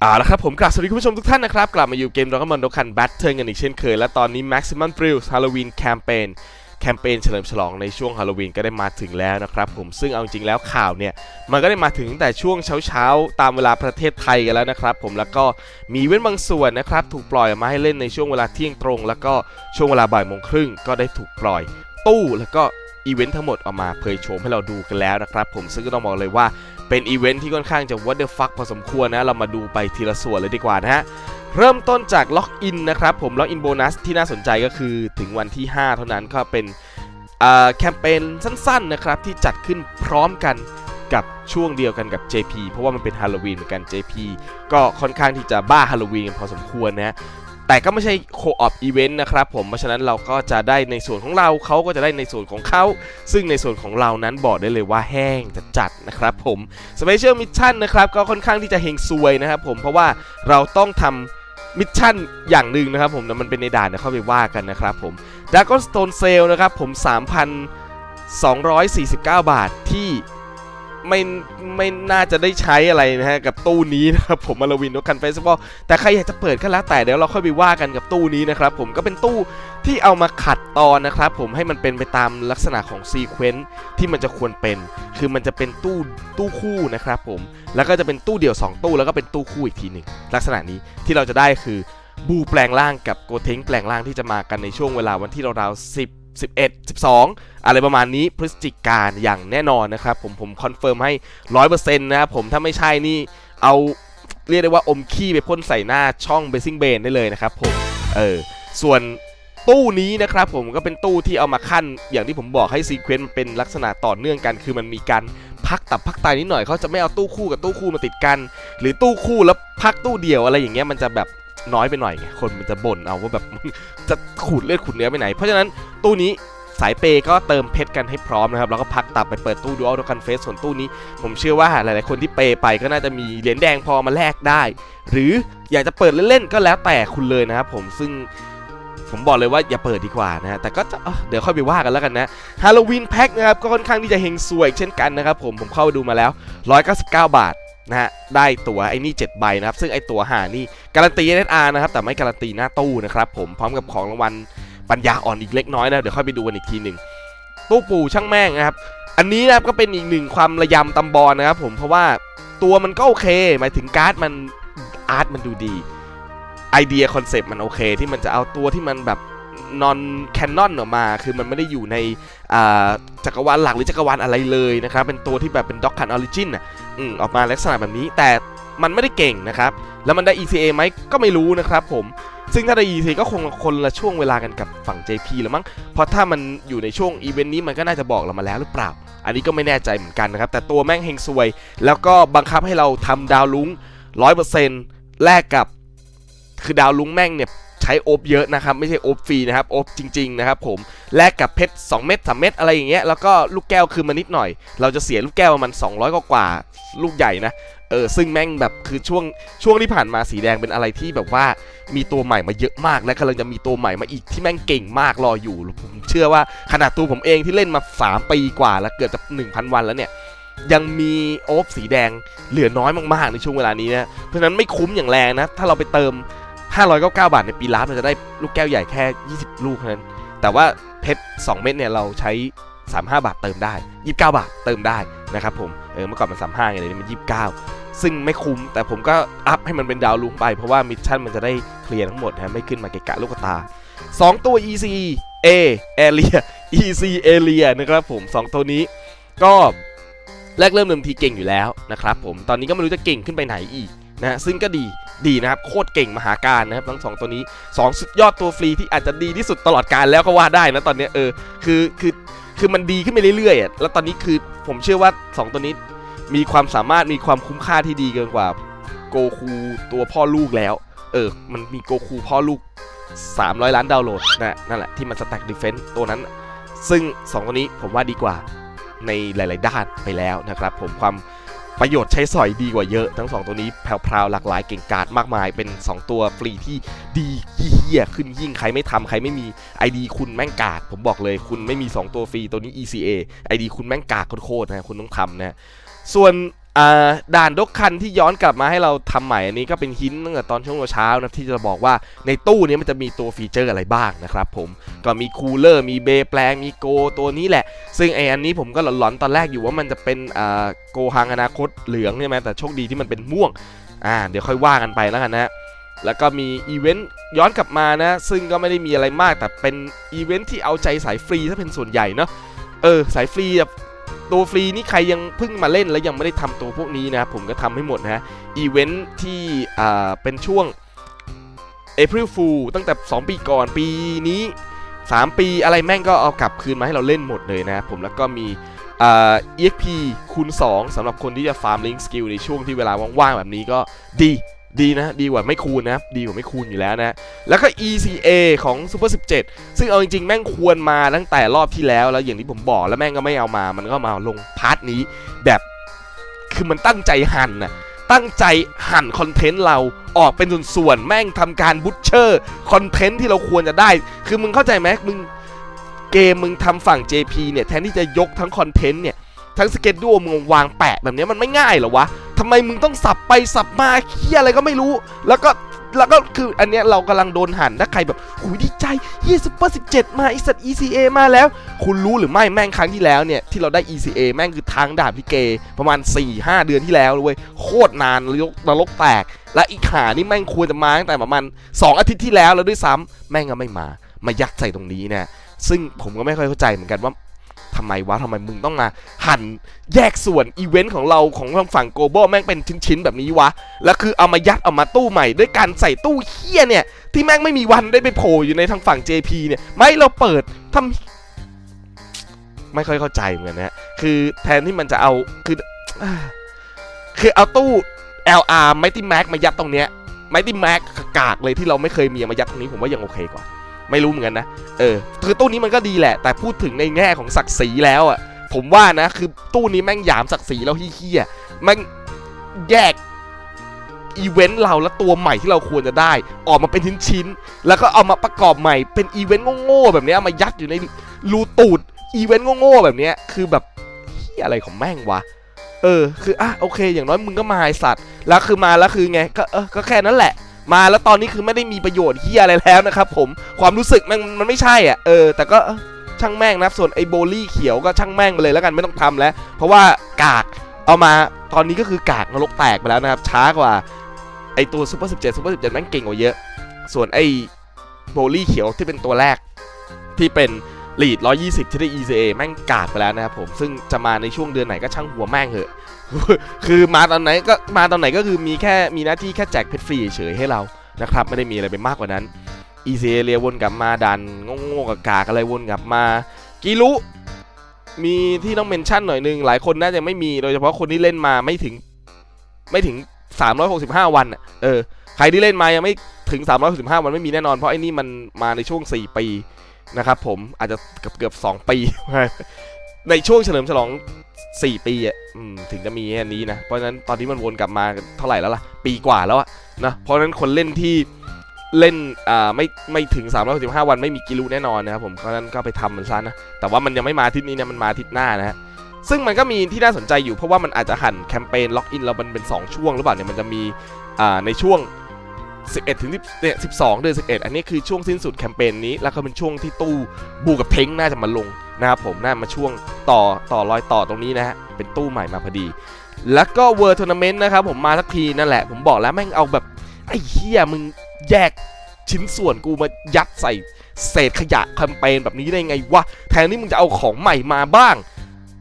เอาละครับผมกราบสวัสดีคุณผู้ชมทุกท่านนะครับ กลับมาอยู่เกมดราก้อนบอลดคันแบทเทิลกันอีกเช่นเคย และตอนนี้ Maximum Thrills Halloween Campaign แคมเปญเฉลิมฉลองในช่วงฮาโลวีนก็ได้มาถึงแล้วนะครับผมซึ่งเอาจริงแล้วข่าวเนี่ย มันก็ได้มาถึงตั้งแต่ช่วงเช้าๆ ตามเวลาประเทศไทยกันแล้วนะครับผมแล้วก็มีเว้นบางส่วนนะครับ ถูกปล่อยมาให้เล่นในช่วงเวลาเที่ยงตรง แล้วก็ช่วงเวลาบ่ายโมงครึ่งก็ได้ถูกปล่อยตู้แล้วก็ อีเวนต์ทั้งหมดออกมาเผยโฉมให้เราดูกันแล้วนะครับผมซึ่งก็ต้องบอกเลยว่าเป็นอีเวนท์ที่ค่อนข้างจะ what the fuck พอสมควรนะ เรามาดูไปทีละส่วนเลยดีกว่านะฮะเริ่มต้นจากล็อกอินนะครับผมล็อกอินโบนัสที่น่าสนใจก็คือถึงวันที่ 5 เท่านั้นก็เป็นแคมเปญสั้นๆนะครับที่จัดขึ้นพร้อมกันกับช่วงเดียวกันกับ JP เพราะว่ามันเป็นฮาโลวีนเหมือนกัน JP ก็ค่อนข้างที่จะบ้าฮาโลวีนกันพอสมควรนะ แต่ก็ไม่ใช่โคออปอีเวนต์นะครับผม เพราะฉะนั้นเราก็จะได้ในส่วนของเราเขาก็จะได้ในส่วนของเขา ซึ่งในส่วนของเรานั้นบอกได้เลยว่าแห้งจะจัดนะครับผมสเปเชียลมิชชั่นนะครับก็ค่อนข้างที่จะเฮงซวยนะครับผมเพราะว่าเราต้องทำมิชชั่นอย่างหนึ่งนะครับผมแต่มันเป็นในด่านเดี๋ยเข้าไปว่ากันนะครับผมด a ก o n Stone Sale นะครับผม 3,249 บาทที่ ไม่ไม่น่าจะได้ใช้อะไรนะฮะกับตู้นี้นะครับผมมาลวินนกันเฟสติวัลแต่ใครอยากจะเปิดก็แล้วแต่เดี๋ยวเราค่อยไปว่ากันกับตู้นี้นะครับผมก็เป็นตู้ที่เอามาขัดตอนนะครับผมให้มันเป็นไปตามลักษณะของซีเควนต์ที่มันจะควรเป็น คือมันจะเป็นตู้ตู้คู่นะครับผมแล้วก็จะเป็นตู้เดี่ยว 2 ตู้แล้วก็เป็นตู้คู่อีกทีหนึ่งลักษณะนี้ที่เราจะได้คือบูแปลงร่างกับโกเทงแปลงร่างที่จะมากันในช่วงเวลาวันที่ราวๆ10 11 12 อะไรประมาณนี้พฤศจิกายนอย่างแน่นอนนะครับผมผมคอนเฟิร์มให้ 100%นะครับผมถ้าไม่ใช่นี่เอาเรียกได้ว่าอมขี้ไปพ่นใส่หน้าช่องเบซิ่งเบนได้เลยนะครับผมเออส่วนตู้นี้นะครับผมก็เป็นตู้ที่เอามาขั้น อย่างที่ผมบอกให้ซีเควนต์มันเป็นลักษณะต่อเนื่องกัน คือมันมีการพักตับพักไตนิดหน่อยเขาจะไม่เอาตู้คู่กับตู้คู่มาติดกัน หรือตู้คู่แล้วพักตู้เดียวอะไรอย่างเงี้ยมันจะแบบ น้อยไปหน่อยไงคนมันจะบ่นเอาว่าแบบจะขูดเลือดขูดเนื้อไปไหน เพราะฉะนั้นตู้นี้สายเปย์ก็เติมเพชรกันให้พร้อมนะครับ แล้วก็พักตับไปเปิดตู้ดูอัลดคันเฟสส่วนตู้นี้ ผมเชื่อว่าหลาย ๆ คนที่เปย์ไปก็น่าจะมีเหรียญแดงพอมาแลกได้ หรืออยากจะเปิดเล่น ๆ ก็แล้วแต่คุณเลยนะครับผมซึ่งผมบอกเลยว่าอย่าเปิดดีกว่านะฮะแต่ก็จะเเดี๋ยวค่อยไปว่ากันแล้วกันนะฮาโลวีนแพ็คนะครับก็ค่อนข้างที่จะเฮงซวยเช่นกันนะครับผมผมเข้าไปดูมาแล้ว 199 บาท นะฮะได้ตัวไอ้นี่7ใบนะครับซึ่งไอ้ตัวหานี่การันตี NSR นะครับแต่ไม่การันตีหน้าตู้นะครับผมพร้อมกับของรางวัลปัญญาอ่อนอีกเล็กน้อยนะเดี๋ยวค่อยไปดูกันอีกทีหนึ่งตู้ปู่ช่างแม่งนะครับอันนี้นะครับก็เป็นอีกหนึ่งความระยำตำบอลนะครับผมเพราะว่าตัวมันก็โอเค หมายถึงการ์ดมันอาร์ตมันดูดีไอเดียคอนเซปต์มันโอเค ที่มันจะเอาตัวที่มันแบบ นอนแคนนอนออกมา คือมันไม่ได้อยู่ในจักรวาลหลักหรือจักรวาลอะไรเลยนะครับ เป็นตัวที่แบบเป็นด็อกคันออริจินอะออกมาลักษณะแบบนี้ แต่มันไม่ได้เก่งนะครับ แล้วมันได้ ECA ไหมก็ไม่รู้นะครับผม ซึ่งถ้าได้ ECA ก็คงคนละช่วงเวลากันกับฝั่ง JP แล้วมั้ง เพราะถ้ามันอยู่ในช่วงอีเวนต์นี้มันก็น่าจะบอกเรามาแล้วหรือเปล่า อันนี้ก็ไม่แน่ใจเหมือนกันนะครับ แต่ตัวแม่งเฮงซวย แล้วก็บังคับให้เราทำดาวลุง100%แลกกับ คือดาวลุงแม่งเนี่ย ช้โอบเยอะนะครับ ไม่ใช่โอบฟรีนะครับโอบจริงๆนะครับผมแลกกับเพชร2เม็ด3เม็ดอะไรอย่างเงี้ยแล้วก็ลูกแก้วคือมานิดหน่อย เราจะเสียลูกแก้วประมาณ200 กว่ากว่าลูกใหญ่นะเออซึ่งแม่งแบบคือช่วงช่วงที่ผ่านมาสีแดงเป็นอะไรที่แบบว่ามีตัวใหม่มาเยอะมาก และกำลังจะมีตัวใหม่มาอีกที่แม่งเก่งมากรออยู่ผมเชื่อว่าขนาดตัวผมเองที่เล่นมา 3 ปีกว่าแล้วเกือบจะ1,000 วันแล้วเนี่ยยังมีโอ๊บสีแดงเหลือน้อยมากๆในช่วงเวลานี้นะเพราะฉะนั้นไม่คุ้มอย่างแรงนะ ถ้าเราไปเติม 599 บาทในปีลับเราจะได้ลูกแก้วใหญ่แค่ 20 ลูกเท่านั้น แต่ว่าเพชร 2 เม็ดเนี่ยเราใช้ 35 บาทเติมได้ 29 บาทเติมได้นะครับผม เออเมื่อก่อนมัน 35ไงเดี๋ยวนี้มัน 29 ซึ่งไม่คุ้มแต่ผมก็อัพให้มันเป็นดาวลุงไป เพราะว่ามิชชั่นมันจะได้เคลียร์ทั้งหมดนะไม่ขึ้นมาเกะกะลูกตา 2 ตัว EC A Area EC Area นะครับผม 2 ตัวนี้ก็แรกเริ่มเดิมทีเก่งอยู่แล้วนะครับผม ตอนนี้ก็ไม่รู้จะเก่งขึ้นไปไหนอีกนะซึ่งก็ดี ดีนะครับ โคตรเก่งมหาการนะครับ ทั้งสองตัวนี้ 2 สุดยอดตัวฟรีที่อาจจะดีที่สุดตลอดการแล้วก็ว่าได้นะตอนนี้เออคือคือคือมันดีขึ้นไปเรื่อยๆอะแล้วตอนนี้คือผมเชื่อว่า 2 ตัวนี้มีความสามารถมีความคุ้มค่าที่ดีเกินกว่าโกคูตัวพ่อลูกแล้ว เออ มันมีโกคูพ่อลูก 300 ล้านดาวน์โหลดนะนั่นแหละที่มันสแต็กดิเฟนต์ตัวนั้น ซึ่ง 2 ตัวนี้ผมว่าดีกว่าในหลาย ๆ ด้านไปแล้วนะครับ ผมความ ประโยชน์ใช้สอยดีกว่าเยอะ ทั้ง 2 ตัวนี้แพรวๆหลากหลายเก่งกาจมากมาย เป็น 2 ตัวฟรีที่ดีเฮี้ยขึ้นยิ่งใครไม่ทำใครไม่มี ID คุณแม่งกากผมบอกเลยคุณไม่มี 2 ตัวฟรีตัวนี้ ECA ID คุณแม่งกากโคตรๆนะคุณต้องทำนะส่วน ด่านดกคันที่ย้อนกลับมาให้เราทำใหม่อันนี้ก็เป็นหินตั้งแต่ตอนช่วงเช้านะที่จะบอกว่าในตู้นี้มันจะมีตัวฟีเจอร์อะไรบ้างนะครับผมก็มีคูลเลอร์มีเบแปลงมีโกตัวนี้แหละ ซึ่งไออันนี้ผมก็หลอนๆตอนแรกอยู่ว่ามันจะเป็นโกฮังอนาคตเหลืองใช่ไหมแต่โชคดีที่มันเป็นม่วงอ่าเดี๋ยวค่อยว่ากันไปแล้วกันนะแล้วก็มีอีเวนต์ย้อนกลับมานะ ซึ่งก็ไม่ได้มีอะไรมากแต่เป็นอีเวนต์ที่เอาใจสายฟรีถ้าเป็นส่วนใหญ่เนาะเออสายฟรีแบบ ตัวฟรีนี่ใครยังเพิ่งมาเล่นแล้วยังไม่ได้ทำตัวพวกนี้นะผมก็ทำให้หมดนะอีเวนต์ที่อ่าเป็นช่วง April Fool ตั้งแต่ 2 ปีก่อนปีนี้ 3 ปีอะไรแม่งก็เอากลับคืนมาให้เราเล่นหมดเลยนะผมแล้วก็มีอ่า EXP คูณ 2สำหรับคนที่จะฟาร์มลิงสกิลในช่วงที่เวลาว่างๆแบบนี้ก็ดี ดีนะ ดีกว่าไม่คูณนะดีกว่าไม่คูณอยู่แล้วนะ แล้วก็ ECA ของ Super 17 ซึ่งเอาจริงๆ แม่งควรมาตั้งแต่รอบที่แล้ว แล้วอย่างที่ผมบอกแล้วแม่งก็ไม่เอามา มันก็มาลงพาร์ทนี้ แบบคือมันตั้งใจหั่นน่ะตั้งใจหั่นคอนเทนต์เราออกเป็นส่วนๆ แม่งทำการบูชเชอร์คอนเทนต์ที่เราควรจะได้ คือมึงเข้าใจไหมมึงเกมมึงทำฝั่ง JP เนี่ยแทนที่จะยกทั้งคอนเทนต์เนี่ยทั้งสเก็ตดูมึงวางแปะแบบนี้มันไม่ง่ายหรอวะ ทำไมมึงต้องสับไปสับมาเคียอะไรก็ไม่รู้ แล้วก็แล้วก็คืออันเนี้ยเรากำลังโดนหันถ้าใครแบบหูยดีใจเฮียซุปเปอร์17มาไอสัตว์ ECA มาแล้ว คุณรู้หรือไม่แม่งครั้งที่แล้วเนี่ย ที่เราได้ ECA แม่งคือทางดาบพิเก ประมาณ 4-5 เดือนที่แล้วเลยเว้ยโคตรนานนรกนรกแตก และอีกขานี่แม่งควรจะมาตั้งแต่ประมาณ2อาทิตย์ที่แล้วแล้วด้วยซ้ำแม่งก็ไม่มา มายัดใส่ตรงนี้นะซึ่งผมก็ไม่ค่อยเข้าใจเหมือนกันว่า ทำไมวะทำไมมึงต้องมาหั่นแยกส่วนอีเวนต์ของเราของทางฝั่งโกลบอลแม่งเป็นชิ้นๆแบบนี้วะ แล้วคือเอามายัดเอามาตู้ใหม่ด้วยการใส่ตู้เฮี้ยเนี่ย ที่แม่งไม่มีวันได้ไปโผล่อยู่ในทางฝั่ง JP เนี่ย ไม่เราเปิดทำไม่ค่อยเข้าใจเหมือนกันนะคือแทนที่มันจะเอาคือคือเอาตู้ LR ไมตี้แม็กมายัดตรงเนี้ยไมตี้แม็กกากเลยที่เราไม่เคยมีมายัดตรงนี้ผมว่ายังโอเคกว่า ไม่รู้เหมือนกันนะ เออ คือตู้นี้มันก็ดีแหละ แต่พูดถึงในแง่ของศักดิ์ศรีแล้วอะ ผมว่านะ คือตู้นี้แม่งหยามศักดิ์ศรีแล้วเฮี้ยแม่งแยกอีเวนต์เราและตัวใหม่ที่เราควรจะได้ ออกมาเป็นชิ้นๆแล้วก็เอามาประกอบใหม่ เป็นอีเวนต์โง่ๆแบบนี้มายัดอยู่ในรูตูดอีเวนต์โง่ๆแบบนี้คือแบบเฮี้ยอะไรของแม่งวะเออ คืออะโอเค อย่างน้อยมึงก็มาไอสัตว์ แล้วคือมาแล้วคือไง ก็เออก็แค่นั้นแหละ มาแล้วตอนนี้คือไม่ได้มีประโยชน์เฮียอะไรแล้วนะครับผมความรู้สึกมันมันไม่ใช่อะเออแต่ก็ช่างแม่งนะส่วนไอโบลี่เขียวก็ช่างแม่งไปเลยแล้วกันไม่ต้องทำแล้ว เพราะว่ากากเอามาตอนนี้ก็คือกากนรกแตกไปแล้วนะครับ ช้ากว่าไอตัวซูเปอร์17ซูเปอร์17แม่งเก่งกว่าเยอะ ส่วนไอโบลี่เขียวที่เป็นตัวแรกที่เป็น ลีด 120 ที่ได้ ECA แม่งกากไปแล้วนะครับผมซึ่งจะมาในช่วงเดือนไหนก็ช่างหัวแม่งเหอะคือมาตอนไหนก็มาตอนไหนก็คือมีแค่มีหน้าที่แค่แจกเพชรฟรีเฉยให้เรานะครับไม่ได้มีอะไรไปมากกว่านั้นอีเซเรียวนกลับมาดันโง่ๆกับกากอะไรวนกลับมากิรุมีที่ต้องเมนชั่นหน่อยนึงหลายคนน่าจะไม่มีโดยเฉพาะคนที่เล่นมาไม่ถึงไม่ถึง 365 วันเออใครที่เล่นมายังไม่ถึง 365 วันไม่มีแน่นอนเพราะไอ้นี่มันมาในช่วง 4 ปี นะครับผมอาจจะเกือบเกือบ2ปี ในช่วงเฉลิมฉลอง 4 ปีอะถึงจะมีอันนี้นะเพราะฉะนั้นตอนนี้มันวนกลับมาเท่าไหร่แล้วล่ะ ปีกว่าแล้วอะนะเพราะฉะนั้นคนเล่นที่เล่นอ่าไม่ไม่ถึง 365 วันไม่มีกิลูแน่นอนนะครับผมเพราะฉะนั้นก็ไปทำมันซะนะ แต่ว่ามันยังไม่มาทิตย์นี้นะมันมาทิตย์หน้านะฮะซึ่งมันก็มีที่น่าสนใจอยู่เพราะว่ามันอาจจะหั่นแคมเปญล็อกอินเรามันเป็น 2 ช่วงหรือเปล่าเนี่ยมันจะมีอ่าในช่วง 11 ถึง10เนี่ย12 เดือน 11 อันนี้คือช่วงสิ้นสุดแคมเปญนี้ แล้วก็เป็นช่วงที่ตู้บูกับเพ้งน่าจะมาลงนะครับผมน่ามาช่วงต่อต่อรอยต่อตรงนี้นะฮะ เป็นตู้ใหม่มาพอดี แล้วก็เวอร์ทัวร์นาเมนต์นะครับผมมาสักทีนั่นแหละ ผมบอกแล้วแม่งเอาแบบไอ้เหี้ยมึงแยกชิ้นส่วนกูมายัดใส่เศษขยะแคมเปญแบบนี้ได้ไงวะ แทนที่มึงจะเอาของใหม่มาบ้าง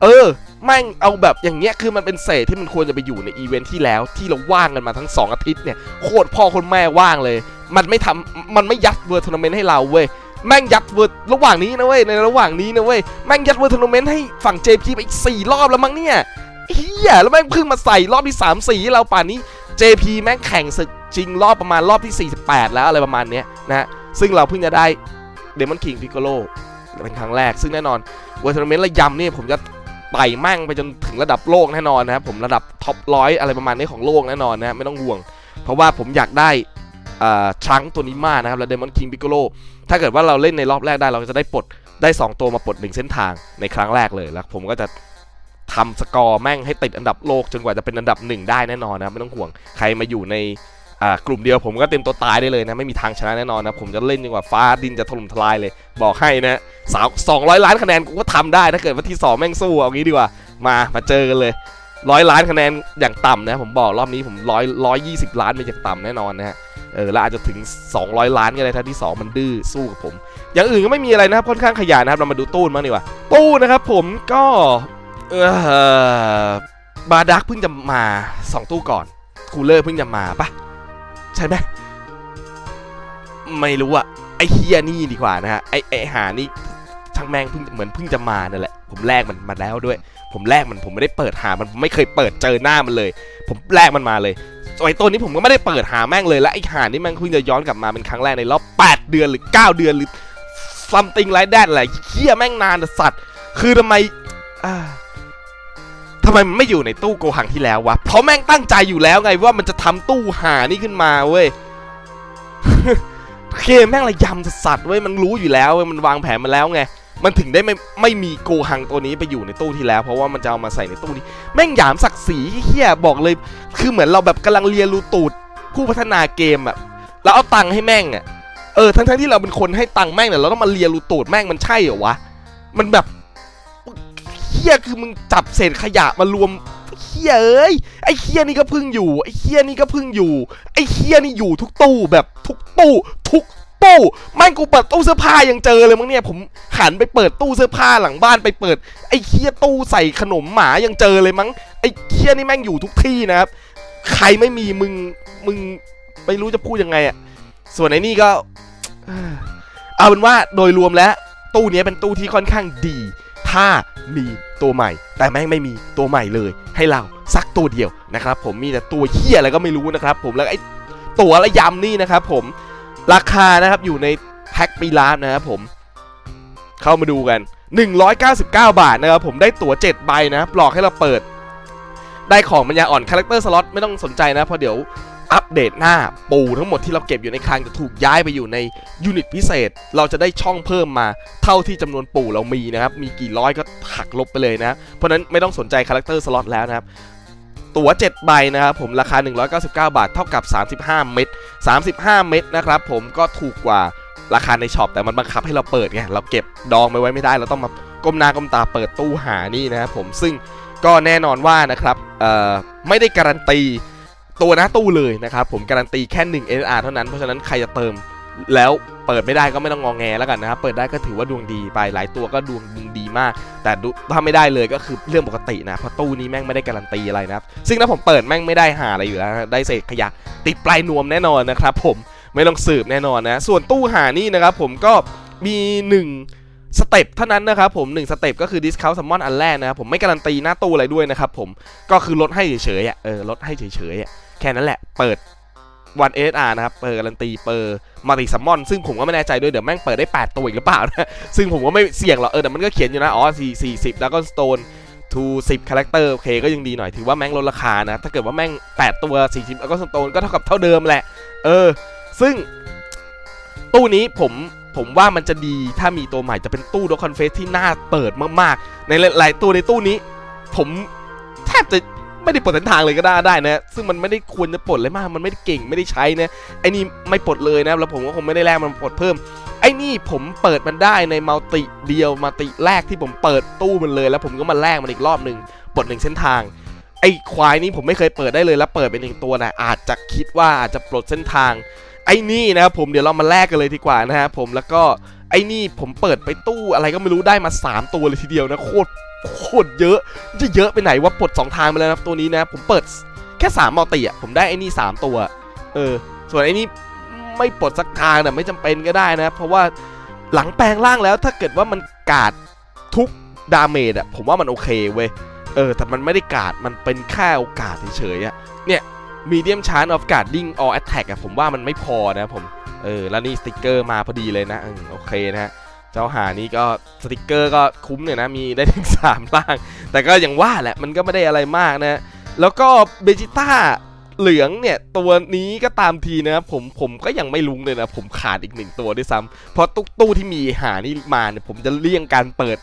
เออ แม่งเอาแบบอย่างเงี้ยคือมันเป็นเศษที่มันควรจะไปอยู่ในอีเวนท์ที่แล้วที่เราว่างกันมาทั้ง 2 อาทิตย์เนี่ยโคตรพ่อคนแม่ว่างเลย มันไม่ทำมันไม่ยัดเวอร์ทัวร์นาเมนต์ให้เราเว้ยแม่งยัดเวอร์ดระหว่างนี้นะเว้ยในระหว่างนี้นะเว้ยแม่งยัดเวอร์ทัวร์นาเมนต์ให้ฝั่ง JP ไปอีกสี่รอบแล้วมั้งเนี่ยเฮียแล้วแม่งเพิ่งมาใส่รอบที่3 4เราป่านนี้ JP แม่งแข่งศึกจริงรอบประมาณรอบที่ 48 แล้วอะไรประมาณเนี้ยนะซึ่งเราเพิ่งจะได้เดมอนคิงพิโกโลเป็นครั้งแรกซึ่งแน่นอนเวอร์ทัวร์นาเมนต์ระยำเนี่ยผมจะ ไต่แมั่งไปจนถึงระดับโลกแน่นอนนะครับผมระดับท็อปร้อยอะไรประมาณนี้ของโลกแน่นอนนะไม่ต้องห่วง เพราะว่าผมอยากได้ทรังตัวนี้มากนะครับ แล้วเดมอนคิงพิโกโลถ้าเกิดว่าเราเล่นในรอบแรกได้เราจะได้ปลดได้ 2 ตัวมาปลดหนึ่งเส้นทางในครั้งแรกเลยแล้วผมก็จะทำสกอร์แม่งให้ติดอันดับโลกจนกว่าจะเป็นอันดับหนึ่งได้แน่นอนนะครับไม่ต้องห่วงใครมาอยู่ใน กลุ่มเดียวผมก็เต็มตัวตายได้เลยนะไม่มีทางชนะแน่นอนนะผมจะเล่นจนกว่าฟ้าดินจะถล่มทลายเลย บอกให้นะสาวสองร้อยล้านคะแนนกูก็ทำได้ถ้าเกิดว่าที่สองแม่งสู้เอางี้ดีกว่ามามาเจอกันเลยร้อยล้านคะแนนอย่างต่ำนะผมบอกรอบนี้ผมร้อยร้อยยี่สิบล้านไม่จากต่ำแน่นอนนะฮะเออแล้วอาจจะถึง 200 ล้านก็ได้ถ้าที่ 2 มันดื้อสู้กับผม อย่างอื่นก็ไม่มีอะไรนะครับค่อนข้างขยันนะครับเรามาดูตู้มางดีกว่าตู้นะครับผมก็เออบาดักเพิ่งจะมา 2 ตู้ก่อนคูลเลอร์เพิ่งจะมาปะ ใช่ไหมไม่รู้อะไอเฮียนี่ดีกว่านะฮะไอไอหานี่ช่างแม่งเพิ่งเหมือนเพิ่งจะมานั่นแหละ ผมแลกมันมาแล้วด้วย ผมแลกมันผมไม่ได้เปิดหามันไม่เคยเปิดเจอหน้ามันเลย ผมแลกมันมาเลยไอตัวนี้ผมก็ไม่ได้เปิดหาแม่งเลยและไอหานี่แม่งเพิ่งจะย้อนกลับมาเป็นครั้งแรกในรอบ8เดือนหรือ 9 เดือนหรือ something like that อะไรเฮียแม่งนานสัตว์ คือทำไมอ่า ทำไมมันไม่อยู่ในตู้โกหังที่แล้ววะ เพราะแม่งตั้งใจอยู่แล้วไงว่ามันจะทำตู้หานี่ขึ้นมาเว้ยเคแม่งระยำสัตว์เว้ยมันรู้อยู่แล้วเว้ยมันวางแผนมาแล้วไงมันถึงได้ไม่ไม่มีโกหังตัวนี้ไปอยู่ในตู้ที่แล้ว เพราะว่ามันจะเอามาใส่ในตู้นี้ แม่งหยามศักดิ์ศรีเฮียบอกเลย คือเหมือนเราแบบกำลังเรียนรู้ตูดผู้พัฒนาเกมอะแล้วเอาตังค์ให้แม่งอะเออทั้งทั้งๆที่เราเป็นคนให้ตังค์แม่งเนี่ยเราต้องมาเลียนรู้ตูดแม่งมันใช่เหรอวะมันแบบ เฮี้ยคือมึงจับเศษขยะมารวมเฮี้ยเอ้ยไอ้เฮี้ยนี่ก็พึ่งอยู่ไอ้เฮี้ยนี่ก็พึ่งอยู่ไอ้เฮี้ยนี่อยู่ทุกตู้แบบทุกตู้ทุกตู้แม่งกูเปิดตู้เสื้อผ้ายังเจอเลยมั้งเนี่ยผมหันไปเปิดตู้เสื้อผ้าหลังบ้านไปเปิดไอ้เฮี้ยตู้ใส่ขนมหมายังเจอเลยมั้งไอ้เฮี้ยนี่แม่งอยู่ทุกที่นะครับใครไม่มีมึงมึงไม่รู้จะพูดยังไงอะส่วนไอ้นี่ก็เอาเป็นว่าโดยรวมแล้วตู้เนี้ยเป็นตู้ที่ค่อนข้างดี ถ้ามีตัวใหม่ แต่แม่งไม่มีตัวใหม่เลย ให้เราสักตัวเดียวนะครับ ผมมีแต่ตัวเฮียอะไรก็ไม่รู้นะครับ ผมแล้วไอ้ตัวละยำนี่นะครับ ผมราคานะครับอยู่ในแพ็คปีลาฟนะครับผม เข้ามาดูกัน 199 บาทนะครับผมได้ตั๋ว7ใบนะปลอกให้เราเปิด ได้ของปัญญาอ่อนคาแรคเตอร์สล็อตไม่ต้องสนใจนะเพราะเดี๋ยว อัปเดตหน้าปูทั้งหมดที่เราเก็บอยู่ในคลังจะถูกย้ายไปอยู่ในยูนิตพิเศษ เราจะได้ช่องเพิ่มมาเท่าที่จำนวนปูเรามีนะครับ มีกี่ร้อยก็หักลบไปเลยนะ เพราะนั้นไม่ต้องสนใจคาแรคเตอร์สล็อตแล้วนะครับตั๋ว7ใบนะครับผมราคา 199 บาทเท่ากับ 35 เม็ด35 เม็ดนะครับผมก็ถูกกว่าราคาในช็อปแต่มันบังคับให้เราเปิดไงเราเก็บดองไปไว้ไม่ได้ เราต้องมาก้มหน้าก้มตาเปิดตู้หานี่นะครับผมซึ่งก็แน่นอนว่านะครับไม่ได้การันตี ตัวหน้าตู้เลยนะครับผมการันตีแค่ 1 NR เท่านั้น เพราะฉะนั้นใครจะเติมแล้วเปิดไม่ได้ก็ไม่ต้องงองแงแล้วกันนะครับ เปิดได้ก็ถือว่าดวงดีไปหลายตัวก็ดวงดีมาก แต่ถ้าไม่ได้เลยก็คือเรื่องปกตินะ เพราะตู้นี้แม่งไม่ได้การันตีอะไรนะครับ ซึ่งถ้าผมเปิดแม่งไม่ได้หาอะไรอยู่แล้ว ได้เศษขยะติดปลายนวมแน่นอนนะครับผมไม่ต้องสืบแน่นอนนะ ส่วนตู้หานี่นะครับผมก็มี 1 สเต็ปเท่านั้นนะครับผม 1 สเต็ปก็คือ discount summon อันแรกนะครับผมไม่การันตีหน้าตู้อะไรด้วยนะครับผมก็คือลดให้เฉยๆอะเออลดให้เฉยๆอะ แค่นั้นแหละ เปิดวันเอสอาร์นะครับ เปิดการันตีเปิดมาติซัมมอน ซึ่งผมก็ไม่แน่ใจด้วย เดี๋ยวแม่งเปิดได้ 8 ตัวอีกหรือเปล่านะซึ่งผมก็ไม่เสี่ยงหรอก เออ แต่มันก็เขียนอยู่นะ อ๋อ4 40แล้วก็สโตนทู10คาแรคเตอร์โอเคก็ยังดีหน่อย ถือว่าแม่งลดราคานะ ถ้าเกิดว่าแม่ง 8 ตัว 40 แล้วก็สโตนก็เท่ากับเท่าเดิมแหละ เออ ซึ่งตู้นี้ผมผมว่ามันจะดีถ้ามีตัวใหม่จะเป็นตู้ดอคอนเฟสที่น่าเปิดมากๆ ในหลายๆตัวในตู้นี้ ผมแทบจะ ไม่ได้ปลดเส้นทางเลยก็ได้ได้นะ ซึ่งมันไม่ได้ควรจะปลดเลยมาก มันไม่ได้เก่งไม่ได้ใช้นะไอ้นี่ไม่ปลดเลยนะแล้วผมก็คงไม่ได้แลกมันปลดเพิ่มไอ้นี่ผมเปิดมันได้ในมัลติเดียวมัลติแรกที่ผมเปิดตู้มันเลย แล้วผมก็มาแลกมันอีกรอบหนึ่งปลดหนึ่งเส้นทางไอ้ควายนี่ผมไม่เคยเปิดได้เลยแล้วเปิดเป็นหนึ่งตัวนะอาจจะคิดว่าอาจจะปลดเส้นทาง ไอ้นี่นะครับผมเดี๋ยวเรามาแลกกันเลยดีกว่านะฮะผมแล้วก็ไอ้นี่ผมเปิดไปตู้อะไรก็ไม่รู้ได้มา 3 ตัวเลยทีเดียวนะโคตร โคตรเยอะจะเยอะไปไหนว่าปลดสองทางไปแล้วนะตัวนี้นะ ผมเปิดแค่3มัลติอะผมได้ไอ้นี่ 3 ตัว เออ ส่วนไอ้นี่ไม่ปลดสักทางแต่ไม่จำเป็นก็ได้นะ เพราะว่าหลังแปลงร่างแล้วถ้าเกิดว่ามันกาดทุกดาเมจอะผมว่ามันโอเคเว้ยเออแต่มันไม่ได้กาดมันเป็นแค่โอกาสเฉยๆอะเนี่ย medium chance of guarding or attack อะผมว่ามันไม่พอนะผมเออแล้วนี่สติกเกอร์มาพอดีเลยนะอืมโอเคนะฮะ จ้าหานี่ก็สติกเกอร์ก็คุ้มเนี่ยนะมีได้ถึง3ล่าง แต่ก็อย่างว่าแหละมันก็ไม่ได้อะไรมากนะแล้วก็เบจิต้าเหลืองเนี่ยตัวนี้ก็ตามทีนะครับผมผมก็ยังไม่ลุ้งเลยนะ ผมขาดอีกหนึ่งตัวด้วยซ้ำเพราะตู้ตู้ที่มีหานี่มาเนี่ยผมจะเลี่ยงการเปิด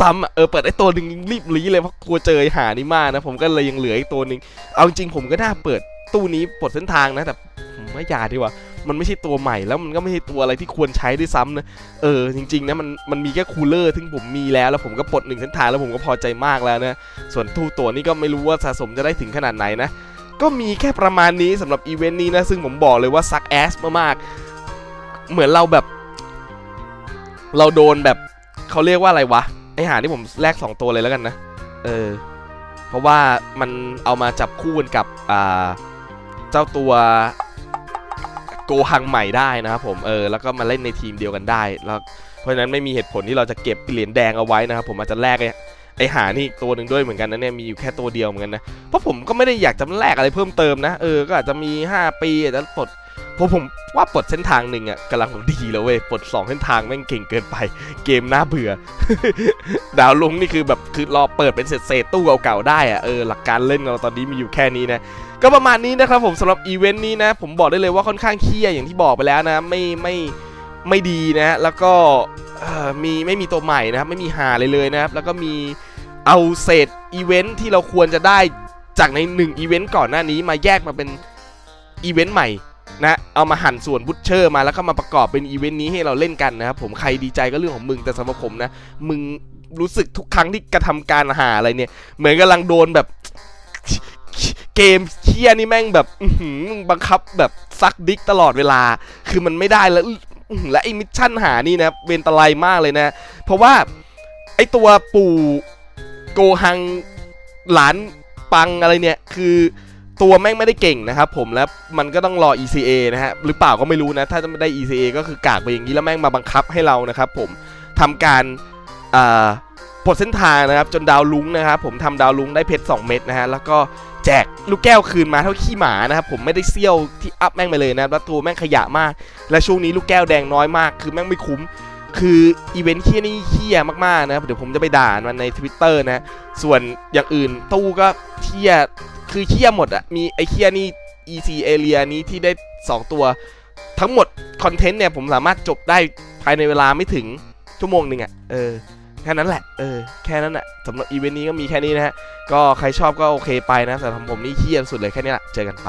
ซ้ำๆเออเปิดไอ้ตัวหนึ่งรีบรีเลยเพราะกลัวเจอหานี่มากนะผมก็เลยยังเหลืออีกตัวหนึ่งเอาจริงๆผมก็น่าเปิดตู้นี้ปลดเส้นทางนะแต่ผมว่อย่าดีกว่า มันไม่ใช่ตัวใหม่แล้วมันก็ไม่ใช่ตัวอะไรที่ควรใช้ด้วยซ้ำนะเออจริงๆนะมันมันมีแค่คูลเลอร์ที่ผมมีแล้วแล้วผมก็ปลดหนึ่งเส้นทางแล้วผมก็พอใจมากแล้วนะส่วนตู้ตัวนี้ก็ไม่รู้ว่าสะสมจะได้ถึงขนาดไหนนะก็มีแค่ประมาณนี้สำหรับอีเวนต์นี้นะซึ่งผมบอกเลยว่าซักแอสมากๆเหมือนเราแบบ เราโดนแบบเขาเรียกว่าอะไรวะไอหาที่ผมแลก2 ตัวเลยแล้วกันนะเออเพราะว่ามันเอามาจับคู่กันกับอ่าเจ้าตัว โกฮังใหม่ได้นะครับผมเออแล้วก็มาเล่นในทีมเดียวกันได้แล้วเพราะฉะนั้นไม่มีเหตุผลที่เราจะเก็บเหรียญแดงเอาไว้นะครับผมอาจจะแลกไอ้ไอหานี่อีกตัวหนึ่งด้วยเหมือนกันนะเนี่ยมีอยู่แค่ตัวเดียวเหมือนกันนะเพราะผมก็ไม่ได้อยากจะแลกอะไรเพิ่มเติมนะเออก็อาจจะมี 5 ปีอาจจะปลดเพราะผมว่าปลดเส้นทางหนึ่งอะกำลังดีแล้วเว้ยปลด2เส้นทางแม่งเก่งเกินไป เกมน่าเบื่อ ดาวลุงนี่คือแบบคือรอเปิดเป็นเศษเศษตู้เก่าๆได้อะเออหลักการเล่นเราตอนนี้มีอยู่แค่นี้นะ ก็ประมาณนี้นะครับผมสำหรับอีเวนต์นี้นะ ผมบอกได้เลยว่าค่อนข้างเครียดอย่างที่บอกไปแล้วนะ ไม่ไม่ไม่ดีนะแล้วก็มีไม่มีตัวใหม่นะครับ ไม่มีหาเลยเลยนะครับ แล้วก็มีเอาเศษอีเวนท์ที่เราควรจะได้จากใน1อีเวนต์ก่อนหน้านี้มาแยกมาเป็นอีเวนต์ใหม่นะเอามาหั่นส่วนบุชเชอร์มาแล้วก็มาประกอบเป็นอีเวนต์นี้ให้เราเล่นกันนะครับผมใครดีใจก็เรื่องของมึงแต่สำหรับผมนะ มึงรู้สึกทุกครั้งที่กระทำการหาอะไรเนี่ย เหมือนกำลังโดนแบบ เกมเคียนี่แม่งแบบบังคับแบบซักดิกตลอดเวลา คือมันไม่ได้แล้วและไอ้มิชชั่นหานี่นะเวนตะไลมากเลยนะ เพราะว่าไอ้ตัวปู่โกฮังหลานปังอะไรเนี่ย คือตัวแม่งไม่ได้เก่งนะครับผมแล้วมันก็ต้องรอ ECA นะฮะหรือเปล่าก็ไม่รู้นะ ถ้าจะไม่ได้ ECA ก็คือกากไปอย่างนี้แล้วแม่งมาบังคับให้เรานะครับผมทำการอ่า ปลดเส้นทางนะครับจนดาวลุงนะครับผมทำดาวลุงได้เพชร2เม็ดนะฮะแล้วก็แจกลูกแก้วคืนมาเท่าขี้หมานะครับผมไม่ได้เซี่ยวที่อัพแม่งไปเลยนะแล้วตัวแม่งขยะมาก และช่วงนี้ลูกแก้วแดงน้อยมาก คือแม่งไม่คุ้มคืออีเวนต์เคียนี่เคียมากๆนะครับเดี๋ยวผมจะไปด่ามันใน Twitter นะส่วนอย่างอื่นตู้ก็เคียคือเคียหมดอะมีไอเคียนี่ EC area นี้ที่ได้ 2 ตัว ทั้งหมดคอนเทนต์เนี่ยผมสามารถจบได้ภายในเวลาไม่ถึงชั่วโมงหนึ่งอะเออ แค่นั้นแหละ เออ แค่นั้นแหละสำหรับอีเวนต์นี้ก็มีแค่นี้นะฮะ ก็ใครชอบก็โอเคไปนะแต่สำหรับผมนี่เคียสุดเลยแค่นี้แหละ เจอกันไป